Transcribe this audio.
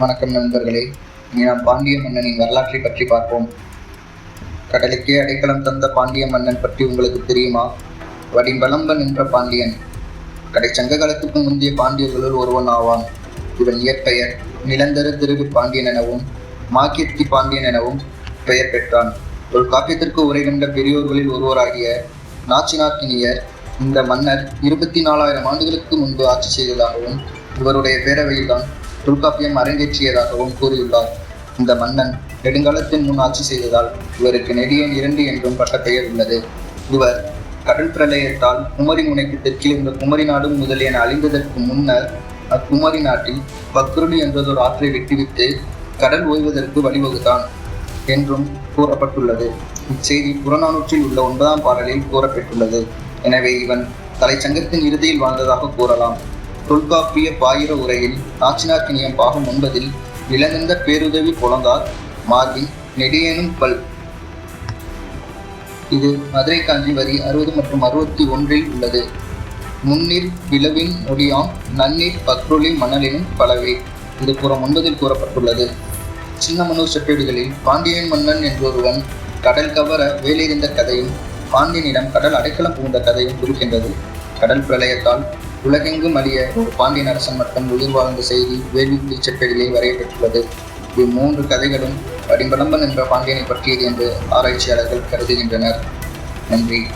வணக்கம் நண்பர்களே. இனி நாம் பாண்டிய மன்னனின் வரலாற்றை பற்றி பார்ப்போம். கடலுக்கே அடைக்கலம் தந்த பாண்டிய மன்னன் பற்றி உங்களுக்கு தெரியுமா? வடிம்பலம்பன் என்ற பாண்டியன். கடைச்சங்க காலத்துக்கு முந்தைய பாண்டியர்களுள் ஒருவன் ஆவான். இவன் இயற்பெயர் நிலந்தர திருவி பாண்டியன் எனவும் மாக்கியத்தி பாண்டியன் எனவும் பெயர் பெற்றான். தொல்காப்பியத்திற்கு உரை கண்ட பெரியோர்களில் ஒருவராகிய நாச்சினாக்கினியர் இந்த மன்னர் இருபத்தி நாலாயிரம் ஆண்டுகளுக்கு முன்பு ஆட்சி செய்ததாகவும் இவருடைய பேரவையில்தான் தொல்காப்பியம் அரங்கேற்றியதாகவும் கூறியுள்ளார். இந்த மன்னன் நெடுங்காலத்தின் முன் ஆட்சி செய்ததால் இவருக்கு நெடியன் இரண்டு என்றும் பட்ட பெயர் உள்ளது. இவர் கடல் பிரளயத்தால் குமரி முனைக்கு தெற்கில் இருந்த குமரி நாடு முதலியன அழிந்ததற்கு முன்னர் அக்குமரி நாட்டில் பக்ருடி என்றதொரு ஆற்றை வெட்டிவிட்டு கடல் ஓய்வதற்கு வழிவகுத்தான் என்றும் கூறப்பட்டுள்ளது. இச்செய்தி புறநானூற்றில் உள்ள ஒன்பதாம் பாடலில் கூறப்பட்டுள்ளது எனவே இவன் தலைச்சங்கத்தின் இறுதியில் வாழ்ந்ததாக கூறலாம். தொல்காப்பிய பாயிர உரையில் நாச்சினாக்கினியம் பாகம் ஒன்பதில் விளங்குந்த பேருதவி புலந்தார் மார்பின் நெடியேனும் பல். இது மதுரை காஞ்சி வரி அறுபது மற்றும் அறுபத்தி ஒன்றில் உள்ளது. முன்னீர் விளவின் நொடியாம் நன்னீர் பக்ருளி மணலினும் பலவே இது புறம் ஒன்பதில் கூறப்பட்டுள்ளது. சின்னமனூர் செப்பேடுகளில் பாண்டியன் மன்னன் என்றொருவன் கடல் கவர வேலையிருந்த கதையும் பாண்டியனிடம் கடல் அடைக்கலம் புகுந்த கதையும் குறிக்கின்றது. கடல் பிரளயத்தால் உலகெங்கும் அறிய ஒரு பாண்டியன் அரசன் மட்டும் உயிர் வாழ்ந்த செய்தி வேள்விக்குடி செப்பேடிலே வரையப்பட்டுள்ளது. இம்மூன்று கதைகளும் வடிம்பலம்பன் என்ற பாண்டியனை பற்றியது என்று ஆராய்ச்சியாளர்கள் கருதுகின்றனர். நன்றி.